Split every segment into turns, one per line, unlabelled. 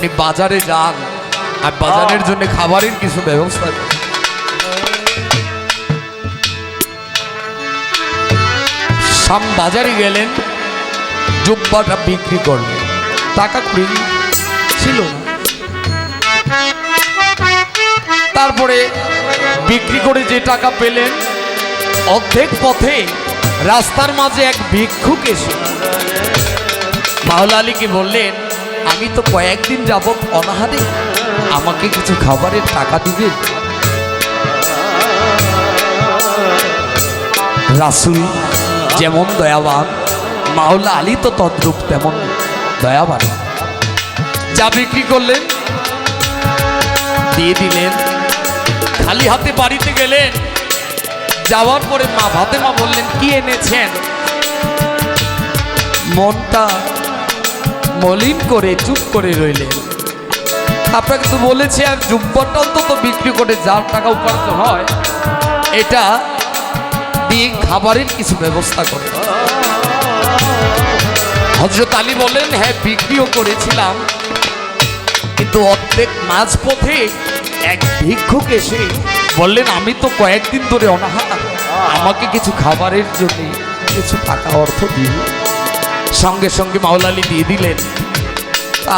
আপনি বাজারে যান আর বাজারের জন্য খাবারের কিছু ব্যবস্থা। সাম বাজারে গেলেন, জুব্বাটা বিক্রি করলেন টাকা কুড়ি ছিল না তারপরে বিক্রি করে যে টাকা পেলেন, অর্ধেক পথে রাস্তার মাঝে এক ভিক্ষুক এসে মাওলা আলীকে বললেন আমি তো কয়েকদিন যাবৎ অনাহারে। আমাকে কিছু খাবারের টাকা দিবে। রাসুল যেমন দয়াবান, মাওলা আলী তো তদ্রূপ তেমন দয়াবান। যা বিক্রি করলেন, দিয়ে দিলেন। খালি হাতে বাড়িতে গেলেন। যাওয়ার পরে মা ভাতে মা বললেন, কি এনেছেন? মনটা মলিন করে চুপ করে রইলেন। আপনাকে তো বলেছি, আর জুব্বটা অন্তত বিক্রি করে যার টাকা উপার্জন হয়, এটা দিয়ে খাবারের কিছু ব্যবস্থা করে হজরত আলী বলেন হ্যাঁ বিক্রিও করেছিলাম, কিন্তু অর্ধেক মাঝপথে এক ভিক্ষুক এসে বললেন, আমি তো কয়েকদিন ধরে অনাহার। আমাকে কিছু খাবারের জন্য কিছু টাকা অর্থ দিন। সঙ্গে সঙ্গে মাওলালি দিয়ে দিলেন।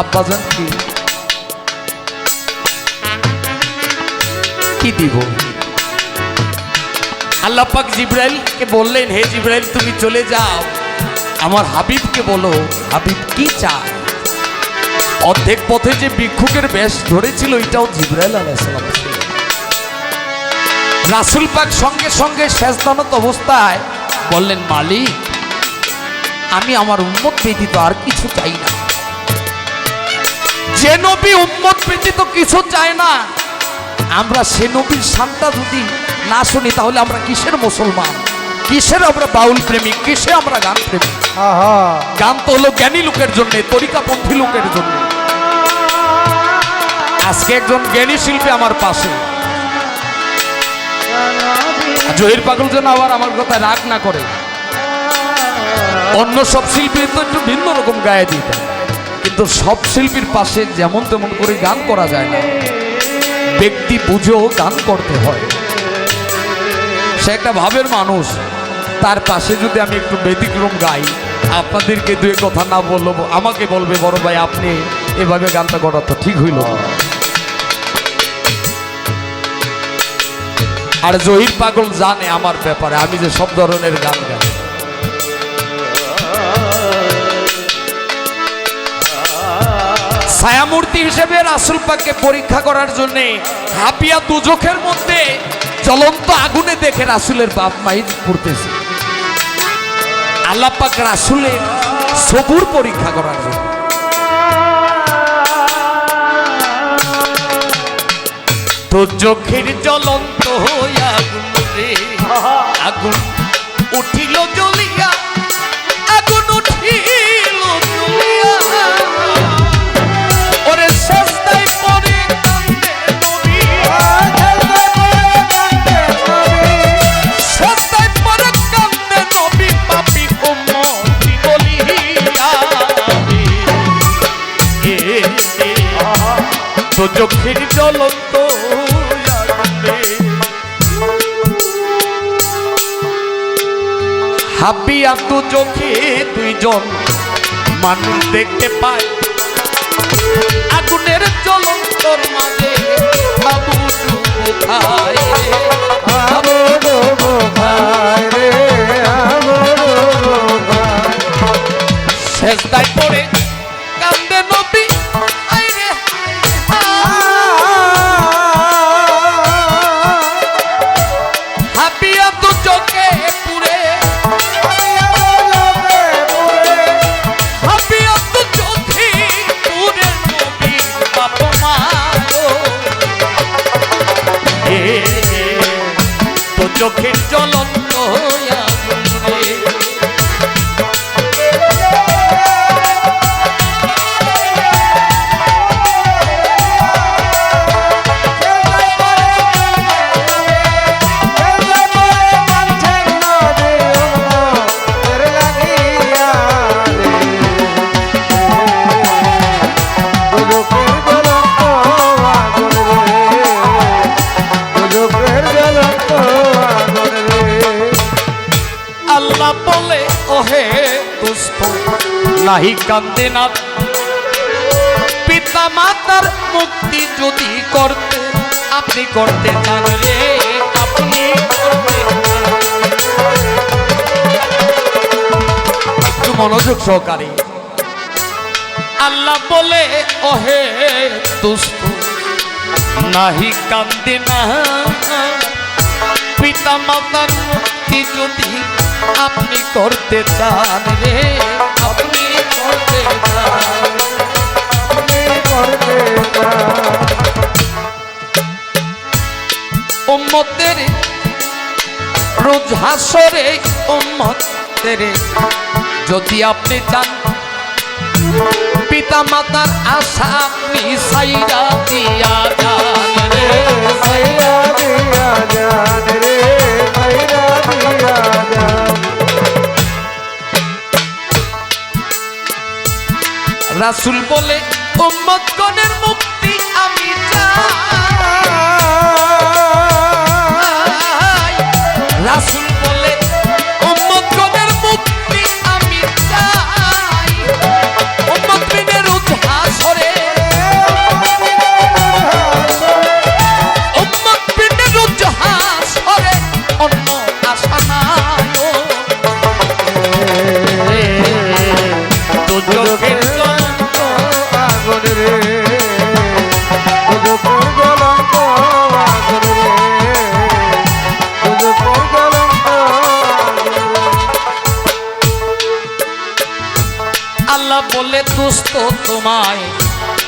আব্বাজান কি? কি দিব? আল্লাহ পাক জিব্রাইলকে বললেন, হে জিব্রাইল, তুমি চলে যাও। আমার হাবিবকে বলো, হাবিব কি চায়? অর্ধেক পথে যে ভিক্ষুকের বেশ ধরেছিল, এটাও জিব্রাইল আলাইসালাম রাসুল পাক সঙ্গে সঙ্গে শেষদানত অবস্থায় বললেন, মালিক আমি আমার উন্মত ব্যতীত আর কিছু চাই না। যে নবী উম্মত ব্যতীত কিছু চায় না। আমরা সে নবীর শানটা যদি না শুনি তাহলে আমরা কিসের মুসলমান? কিসের আমরা বাউল প্রেমিক? কিসে আমরা গান প্রেমিক? গান তো হলো জ্ঞানী লোকের জন্য তরিকাপন্থী লোকের জন্য। আজকে একজন জ্ঞানী শিল্পী আমার পাশে। জহির পাগল যেন আবার আমার কথা রাগ না করে। অন্য সব শিল্পী তো একটু ভিন্ন রকম গায়ে দিতে কিন্তু সব শিল্পীর পাশে যেমন তেমন করে গান করা যায় না। ব্যক্তি বুঝেও গান করতে হয়। সে একটা ভাবের মানুষ। তার পাশে যদি আমি একটু ব্যতিক্রম গাই, আপনাদেরকে দুই কথা না বলব আমাকে বলবে, বড় ভাই, আপনি এভাবে গানটা করা তো ঠিক হইল আর জহির পাগল জানে আমার ব্যাপারে, আমি যে সব ধরনের গান গাই। ছায়ামূর্তি হিসেবে রাসুল পাককে পরীক্ষা করার জন্য হাপিয়া দুজখের মধ্যে জ্বলন্ত আগুনে দেখে রাসুলের বাপ মাই পড়তেছে। আল্লাহ পাক রাসুলের সবুর পরীক্ষা করার জন্য। তো চোখের জ্বলন্ত আগুন রে, আগুন উঠিল জ্বলিয়া জ্বলন্ত আগুনে হাবিয়া তো চোখে দুইজন মানুষ দেখতে পায়। আগুনের জ্বলন্তর মাঝে বাবু কোথায় শেষদায় পড়ে চোখের জ্বলন্ত ওহে দুস্থ নাহি কান্দে না। পিতা মাতার মুক্তি যদি করতে আপনি করতে চান রে, আপনি। একটু মনোযোগ সহকারী। আল্লাহ বলে, ওহে দুস্থ নাহি কান্দে না। পিতা মাতার মুক্তি যদি আপনি করতে চান রে, আপনি করতে চান। উম্মতের রোজ উম্মতের যদি আপনি চান, পিতা মাতার আশা আপনি সাইরা দিয়া রে রাসুল বলে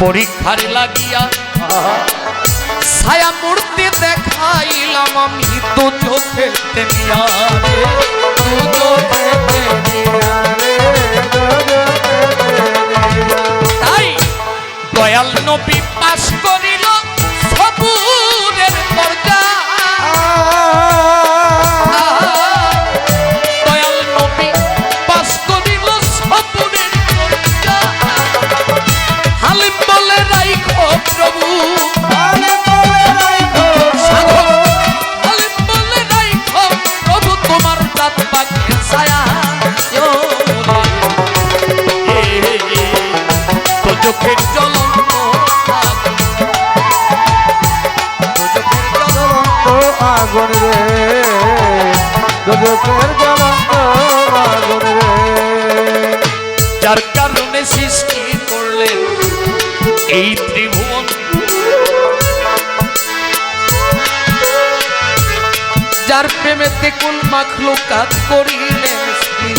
পরীক্ষার লাগিয়া ছায়া মূর্তি দেখাইলাম আমি তো চোখে। তাই দয়াল নবী পাশ করিল সবুরের যার কারণে সৃষ্টি করলেন এই ত্রিভুবন যার প্রেমেতে কোন মাখলুকাত করিলেন স্থির।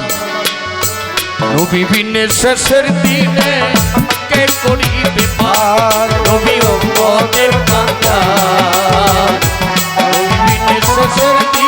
নবী বিনে শেষের দিনে কে করিবে পার? নবী অম্মদের কান্দা নবী শেষের দিনে